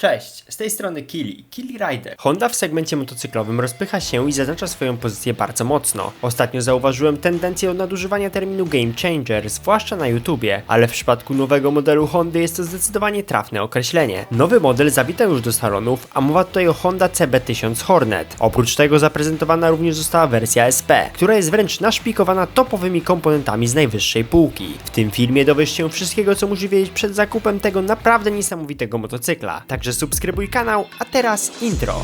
Cześć, z tej strony Kili, Kili Rider. Honda w segmencie motocyklowym rozpycha się i zaznacza swoją pozycję bardzo mocno. Ostatnio zauważyłem tendencję od nadużywania terminu game changer, zwłaszcza na YouTubie, ale w przypadku nowego modelu Hondy jest to zdecydowanie trafne określenie. Nowy model zawita już do salonów, a mowa tutaj o Honda CB1000 Hornet. Oprócz tego zaprezentowana również została wersja SP, która jest wręcz naszpikowana topowymi komponentami z najwyższej półki. W tym filmie dowiesz się wszystkiego, co musisz wiedzieć przed zakupem tego naprawdę niesamowitego motocykla. Także subskrybuj kanał, a teraz intro.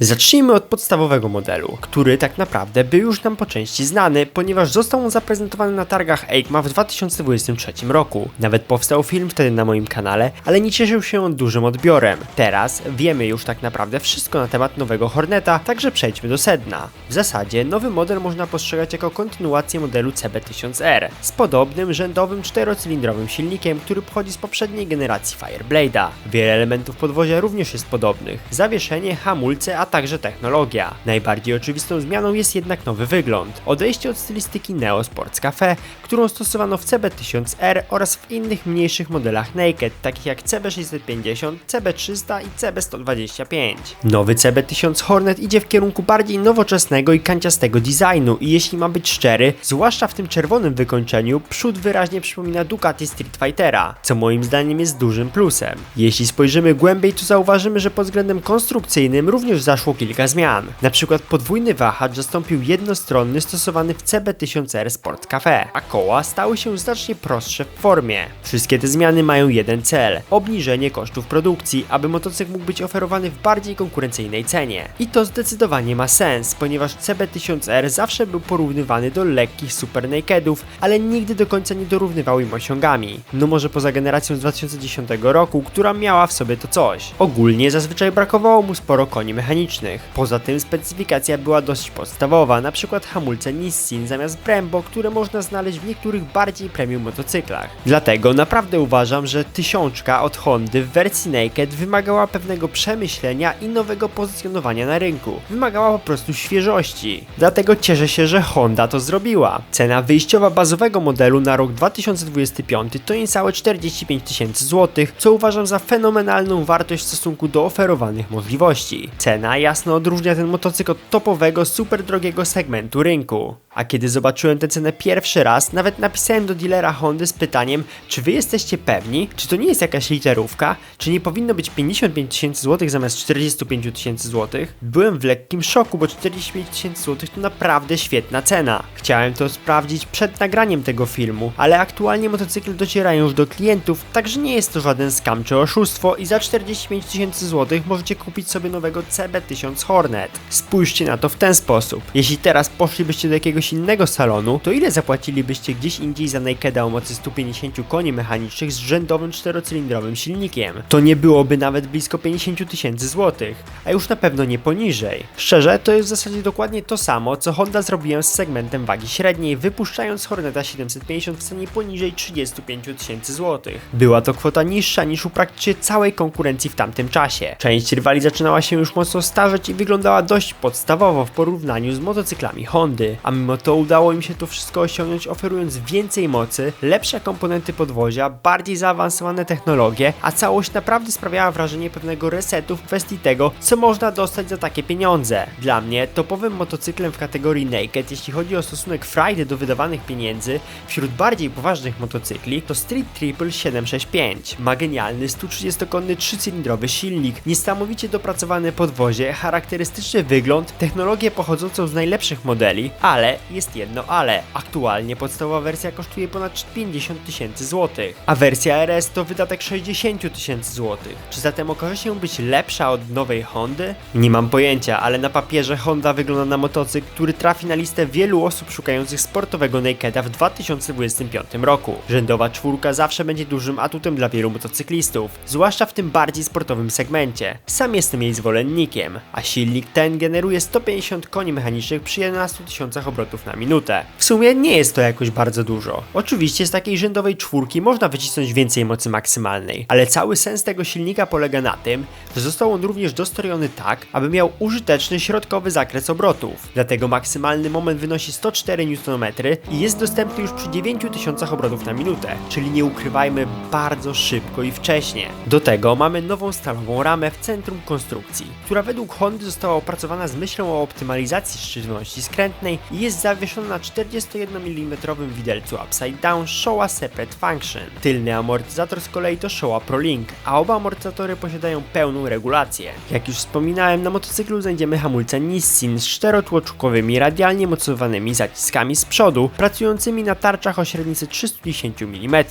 Zacznijmy od podstawowego modelu, który tak naprawdę był już nam po części znany, ponieważ został on zaprezentowany na targach EICMA w 2023 roku. Nawet powstał film wtedy na moim kanale, ale nie cieszył się on dużym odbiorem. Teraz wiemy już tak naprawdę wszystko na temat nowego Horneta, także przejdźmy do sedna. W zasadzie nowy model można postrzegać jako kontynuację modelu CB1000R z podobnym rzędowym czterocylindrowym silnikiem, który pochodzi z poprzedniej generacji Fireblade'a. Wiele elementów podwozia również jest podobnych. Zawieszenie, hamulce, a także technologia. Najbardziej oczywistą zmianą jest jednak nowy wygląd. Odejście od stylistyki Neo Sports Cafe, którą stosowano w CB1000R oraz w innych mniejszych modelach Naked, takich jak CB650, CB300 i CB125. Nowy CB1000 Hornet idzie w kierunku bardziej nowoczesnego i kanciastego designu i jeśli mam być szczery, zwłaszcza w tym czerwonym wykończeniu, przód wyraźnie przypomina Ducati Street Fightera, co moim zdaniem jest dużym plusem. Jeśli spojrzymy głębiej, to zauważymy, że pod względem konstrukcyjnym również zaszło kilka zmian. Na przykład podwójny wahacz zastąpił jednostronny stosowany w CB1000R Sport Cafe, a koła stały się znacznie prostsze w formie. Wszystkie te zmiany mają jeden cel: obniżenie kosztów produkcji, aby motocykl mógł być oferowany w bardziej konkurencyjnej cenie. I to zdecydowanie ma sens, ponieważ CB1000R zawsze był porównywany do lekkich Super Nakedów, ale nigdy do końca nie dorównywał im osiągami. No może poza generacją z 2010 roku, która miała w sobie to coś. Ogólnie zazwyczaj brakowało mu sporo koni mechanicznych. Poza tym specyfikacja była dość podstawowa, na przykład hamulce Nissin zamiast Brembo, które można znaleźć w niektórych bardziej premium motocyklach. Dlatego naprawdę uważam, że tysiączka od Hondy w wersji Naked wymagała pewnego przemyślenia i nowego pozycjonowania na rynku. Wymagała po prostu świeżości. Dlatego cieszę się, że Honda to zrobiła. Cena wyjściowa bazowego modelu na rok 2025 to niecałe 45 tysięcy złotych, co uważam za fenomenalną wartość w stosunku do oferowanych możliwości. Cena jasno odróżnia ten motocykl od topowego, super drogiego segmentu rynku. A kiedy zobaczyłem tę cenę pierwszy raz, nawet napisałem do dealera Hondy z pytaniem, czy wy jesteście pewni, czy to nie jest jakaś literówka, czy nie powinno być 55 tysięcy złotych zamiast 45 tysięcy złotych? Byłem w lekkim szoku, bo 45 tysięcy złotych to naprawdę świetna cena. Chciałem to sprawdzić przed nagraniem tego filmu, ale aktualnie motocykle docierają już do klientów, także nie jest to żaden skam czy oszustwo i za 45 tysięcy złotych możecie kupić sobie nowego CB1000 Hornet. Spójrzcie na to w ten sposób. Jeśli teraz poszlibyście do jakiegoś innego salonu, to ile zapłacilibyście gdzieś indziej za Nakeda o mocy 150 koni mechanicznych z rzędowym czterocylindrowym silnikiem? To nie byłoby nawet blisko 50 tysięcy złotych, a już na pewno nie poniżej. Szczerze, to jest w zasadzie dokładnie to samo, co Honda zrobiła z segmentem wagi średniej, wypuszczając Horneta 750 w cenie poniżej 35 tysięcy złotych. Była to kwota niższa niż u praktycznie całej konkurencji w tamtym czasie. Część rywali zaczynała się już mocno starzeć i wyglądała dość podstawowo w porównaniu z motocyklami Hondy, a mimo to udało im się to wszystko osiągnąć oferując więcej mocy, lepsze komponenty podwozia, bardziej zaawansowane technologie, a całość naprawdę sprawiała wrażenie pewnego resetu w kwestii tego, co można dostać za takie pieniądze. Dla mnie topowym motocyklem w kategorii Naked, jeśli chodzi o stosunek Friday do wydawanych pieniędzy, wśród bardziej poważnych motocykli, to Street Triple 765. Ma genialny 130-konny trzycylindrowy silnik, niesamowicie dopracowane podwozie, charakterystyczny wygląd, technologię pochodzącą z najlepszych modeli, ale jest jedno ale. Aktualnie podstawowa wersja kosztuje ponad 50 tysięcy złotych, a wersja RS to wydatek 60 tysięcy złotych. Czy zatem okaże się być lepsza od nowej Hondy? Nie mam pojęcia, ale na papierze Honda wygląda na motocykl, który trafi na listę wielu osób szukających sportowego Nakeda w 2025 roku. Rzędowa czwórka zawsze będzie dużym atutem dla wielu motocyklistów, zwłaszcza w tym bardziej sportowym segmencie. Sam jestem jej zwolennikiem, a silnik ten generuje 150 koni mechanicznych przy 11 tysiącach obrotów na minutę. W sumie nie jest to jakoś bardzo dużo. Oczywiście z takiej rzędowej czwórki można wycisnąć więcej mocy maksymalnej, ale cały sens tego silnika polega na tym, że został on również dostrojony tak, aby miał użyteczny środkowy zakres obrotów. Dlatego maksymalny moment wynosi 104 Nm i jest dostępny już przy 9000 obrotów na minutę, czyli nie ukrywajmy bardzo szybko i wcześnie. Do tego mamy nową stalową ramę w centrum konstrukcji, która według Hondy została opracowana z myślą o optymalizacji sztywności skrętnej i jest zawieszona na 41 mm widelcu Upside Down Showa Separate Function. Tylny amortyzator z kolei to Showa ProLink, a oba amortyzatory posiadają pełną regulację. Jak już wspominałem, na motocyklu znajdziemy hamulce Nissin z czterotłoczkowymi radialnie mocowanymi zaciskami z przodu, pracującymi na tarczach o średnicy 310 mm.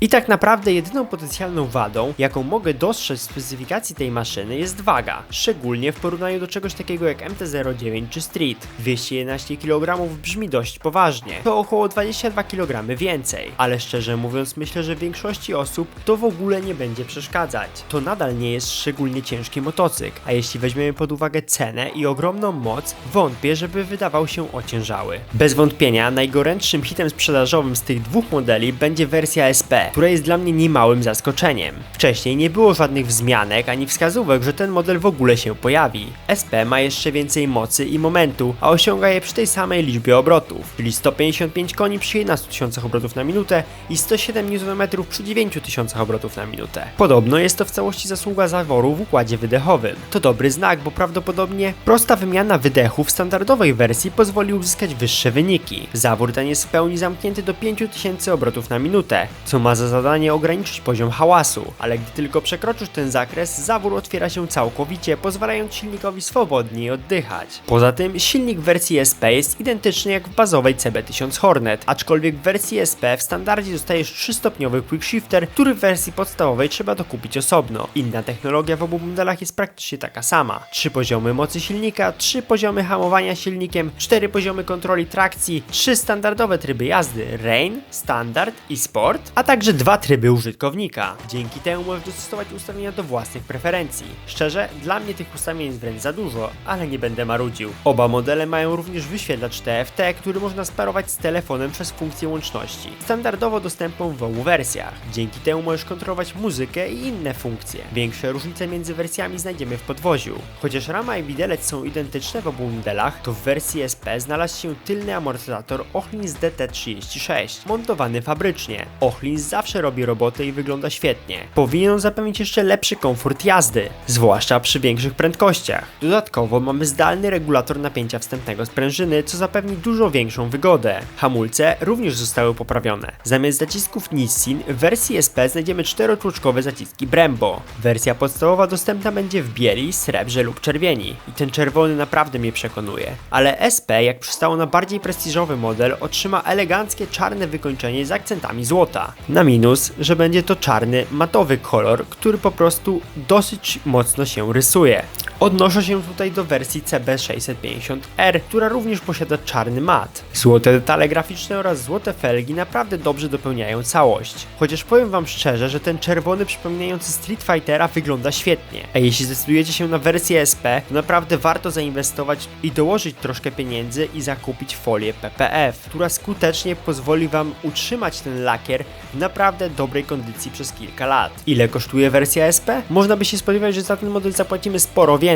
I tak naprawdę jedyną potencjalną wadą, jaką mogę dostrzec w specyfikacji tej maszyny jest waga, szczególnie w porównaniu do czegoś takiego jak MT-09 czy Street. 211 kg brzmi dość poważnie, to około 22 kg więcej, ale szczerze mówiąc myślę, że większości osób to w ogóle nie będzie przeszkadzać. To nadal nie jest szczególnie ciężki motocykl, a jeśli weźmiemy pod uwagę cenę i ogromną moc, wątpię, żeby wydawał się ociężały. Bez wątpienia najgorętszym hitem sprzedażowym z tych dwóch modeli będzie wersja SP, która jest dla mnie niemałym zaskoczeniem. Wcześniej nie było żadnych wzmianek ani wskazówek, że ten model w ogóle się pojawi. SP ma jeszcze więcej mocy i momentu, a osiąga je przy tej samej liczbie obrotów, czyli 155 koni przy 11 tysiącach obrotów na minutę i 107 Nm przy 9 tysiącach obrotów na minutę. Podobno jest to w całości zasługa zaworu w układzie wydechowym. To dobry znak, bo prawdopodobnie prosta wymiana wydechu w standardowej wersji pozwoli uzyskać wyższe wyniki. Zawór ten jest w pełni zamknięty do 5000 obrotów na minutę, co ma za zadanie ograniczyć poziom hałasu, ale gdy tylko przekroczysz ten zakres, zawór otwiera się całkowicie, pozwalając silnikowi swobodniej oddychać. Poza tym silnik wersji SP jest identyczny jak w bazowej CB1000 Hornet, aczkolwiek w wersji SP w standardzie dostajesz 3-stopniowy quickshifter, który w wersji podstawowej trzeba dokupić osobno. Inna technologia w obu modelach jest praktycznie taka sama. 3 poziomy mocy silnika, 3 poziomy hamowania silnikiem, 4 poziomy kontroli trakcji, 3 standardowe tryby jazdy Rain, Standard i Sport, a także dwa tryby użytkownika. Dzięki temu możesz dostosować ustawienia do własnych preferencji. Szczerze, dla mnie tych ustawień jest wręcz za dużo, ale nie będę marudził. Oba modele mają również wyświetlacz TFT, który można sparować z telefonem przez funkcję łączności. Standardowo dostępną w obu wersjach. Dzięki temu możesz kontrolować muzykę i inne funkcje. Większe różnice między wersjami znajdziemy w podwoziu. Chociaż rama i widelec są identyczne w obu modelach, to w wersji SP znalazł się tylny amortyzator Ochlins DT36, montowany fabrycznie. Ochlins zawsze robi robotę i wygląda świetnie. Powinien zapewnić jeszcze lepszy komfort jazdy, zwłaszcza przy większych prędkościach. Dodatkowo mamy zdalny regulator napięcia wstępnego sprężyny, co zapewni dużo większą wygodę. Hamulce również zostały poprawione. Zamiast zacisków Nissin w wersji SP znajdziemy czterotłuczkowe zaciski Brembo. Wersja podstawowa dostępna będzie w bieli, srebrze lub czerwieni. I ten czerwony naprawdę mnie przekonuje. Ale SP, jak przystało na bardziej prestiżowy model, otrzyma eleganckie czarne wykończenie z akcentami złota. Na minus, że będzie to czarny, matowy kolor, który po prostu dosyć mocno się rysuje. Odnoszę się tutaj do wersji CB650R, która również posiada czarny mat. Złote detale graficzne oraz złote felgi naprawdę dobrze dopełniają całość. Chociaż powiem wam szczerze, że ten czerwony przypominający Street Fightera wygląda świetnie. A jeśli zdecydujecie się na wersję SP, to naprawdę warto zainwestować i dołożyć troszkę pieniędzy i zakupić folię PPF, która skutecznie pozwoli wam utrzymać ten lakier w naprawdę dobrej kondycji przez kilka lat. Ile kosztuje wersja SP? Można by się spodziewać, że za ten model zapłacimy sporo więcej,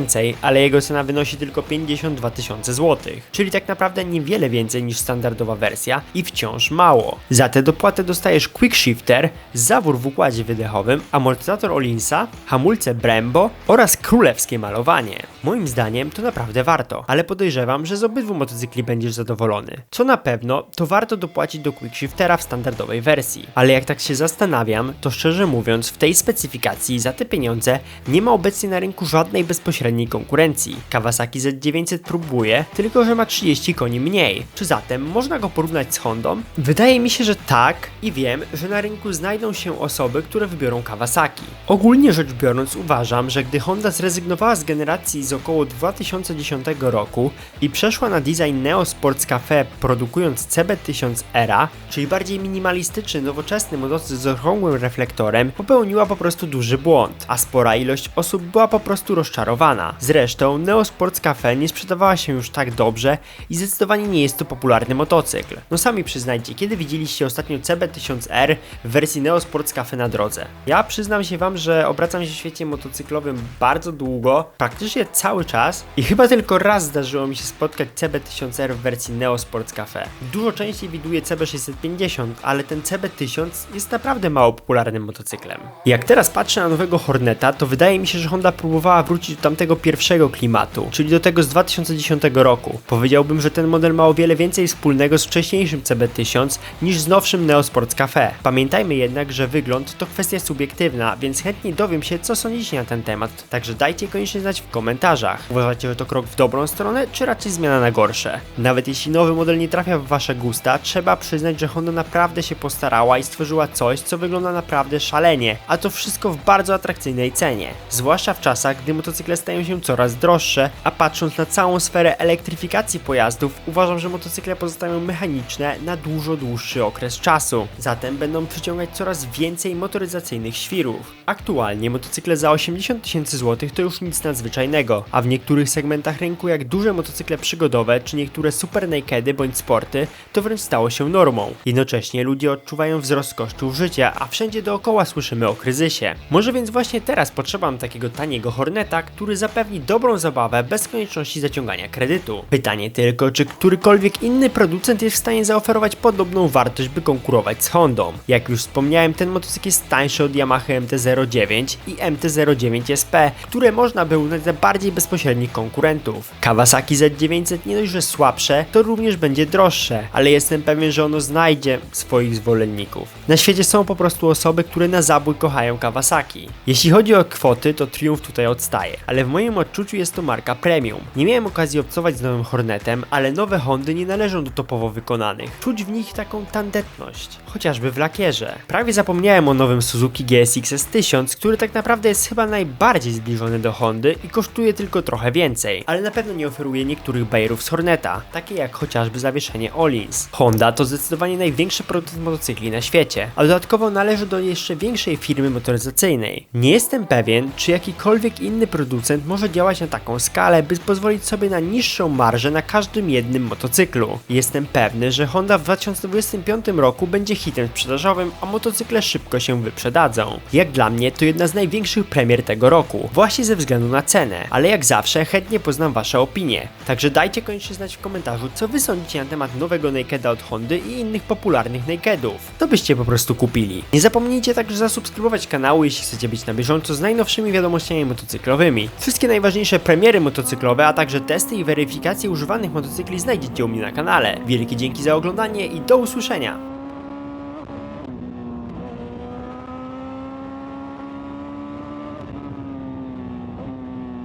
ale jego cena wynosi tylko 52 tysiące złotych, czyli tak naprawdę niewiele więcej niż standardowa wersja i wciąż mało. Za tę dopłatę dostajesz quick shifter, zawór w układzie wydechowym, amortyzator Olinsa, hamulce Brembo oraz królewskie malowanie. Moim zdaniem to naprawdę warto, ale podejrzewam, że z obydwu motocykli będziesz zadowolony. Co na pewno, to warto dopłacić do quick shiftera w standardowej wersji. Ale jak tak się zastanawiam, to szczerze mówiąc w tej specyfikacji za te pieniądze nie ma obecnie na rynku żadnej bezpośredniej konkurencji. Kawasaki Z900 próbuje, tylko że ma 30 koni mniej. Czy zatem można go porównać z Hondą? Wydaje mi się, że tak i wiem, że na rynku znajdą się osoby, które wybiorą Kawasaki. Ogólnie rzecz biorąc uważam, że gdy Honda zrezygnowała z generacji z około 2010 roku i przeszła na design Neo Sports Cafe produkując CB1000 Era, czyli bardziej minimalistyczny, nowoczesny motocykl z okrągłym reflektorem, popełniła po prostu duży błąd, a spora ilość osób była po prostu rozczarowana. Zresztą Neo Sports Cafe nie sprzedawała się już tak dobrze i zdecydowanie nie jest to popularny motocykl. No sami przyznajcie, kiedy widzieliście ostatnio CB1000R w wersji Neo Sports Cafe na drodze? Ja przyznam się wam, że obracam się w świecie motocyklowym bardzo długo, praktycznie cały czas i chyba tylko raz zdarzyło mi się spotkać CB1000R w wersji Neo Sports Cafe. Dużo częściej widuję CB650, ale ten CB1000 jest naprawdę mało popularnym motocyklem. Jak teraz patrzę na nowego Horneta, to wydaje mi się, że Honda próbowała wrócić do tamtego pierwszego klimatu, czyli do tego z 2010 roku. Powiedziałbym, że ten model ma o wiele więcej wspólnego z wcześniejszym CB1000 niż z nowszym Neo Sports Cafe. Pamiętajmy jednak, że wygląd to kwestia subiektywna, więc chętnie dowiem się, co sądzicie na ten temat, także dajcie koniecznie znać w komentarzach. Uważacie, że to krok w dobrą stronę, czy raczej zmiana na gorsze? Nawet jeśli nowy model nie trafia w wasze gusta, trzeba przyznać, że Honda naprawdę się postarała i stworzyła coś, co wygląda naprawdę szalenie, a to wszystko w bardzo atrakcyjnej cenie. Zwłaszcza w czasach, gdy motocykle stają się coraz droższe, a patrząc na całą sferę elektryfikacji pojazdów, uważam, że motocykle pozostają mechaniczne na dużo dłuższy okres czasu. Zatem będą przyciągać coraz więcej motoryzacyjnych świrów. Aktualnie motocykle za 80 tysięcy złotych to już nic nadzwyczajnego, a w niektórych segmentach rynku jak duże motocykle przygodowe czy niektóre super nakedy bądź sporty to wręcz stało się normą. Jednocześnie ludzie odczuwają wzrost kosztów życia, a wszędzie dookoła słyszymy o kryzysie. Może więc właśnie teraz potrzeba nam takiego taniego Horneta, który zapewni dobrą zabawę bez konieczności zaciągania kredytu. Pytanie tylko, czy którykolwiek inny producent jest w stanie zaoferować podobną wartość, by konkurować z Hondą. Jak już wspomniałem, ten motocykl jest tańszy od Yamaha MT-09 i MT-09 SP, które można by uznać za bardziej bezpośrednich konkurentów. Kawasaki Z900 nie dość, że słabsze, to również będzie droższe, ale jestem pewien, że ono znajdzie swoich zwolenników. Na świecie są po prostu osoby, które na zabój kochają Kawasaki. Jeśli chodzi o kwoty, to Triumph tutaj odstaje, ale w moim odczuciu jest to marka premium. Nie miałem okazji obcować z nowym Hornetem, ale nowe Hondy nie należą do topowo wykonanych. Czuć w nich taką tandetność, chociażby w lakierze. Prawie zapomniałem o nowym Suzuki GSX S1000, który tak naprawdę jest chyba najbardziej zbliżony do Hondy i kosztuje tylko trochę więcej, ale na pewno nie oferuje niektórych bajerów z Horneta, takie jak chociażby zawieszenie Olins. Honda to zdecydowanie największy producent motocykli na świecie, a dodatkowo należy do jeszcze większej firmy motoryzacyjnej. Nie jestem pewien, czy jakikolwiek inny producent może działać na taką skalę, by pozwolić sobie na niższą marżę na każdym jednym motocyklu. Jestem pewny, że Honda w 2025 roku będzie hitem sprzedażowym, a motocykle szybko się wyprzedadzą. Jak dla mnie to jedna z największych premier tego roku, właśnie ze względu na cenę, ale jak zawsze chętnie poznam wasze opinie. Także dajcie koniecznie znać w komentarzu, co wy sądzicie na temat nowego Nakeda od Hondy i innych popularnych Nakedów. To byście po prostu kupili. Nie zapomnijcie także zasubskrybować kanału, jeśli chcecie być na bieżąco z najnowszymi wiadomościami motocyklowymi. Wszystkie najważniejsze premiery motocyklowe, a także testy i weryfikacje używanych motocykli znajdziecie u mnie na kanale. Wielkie dzięki za oglądanie i do usłyszenia!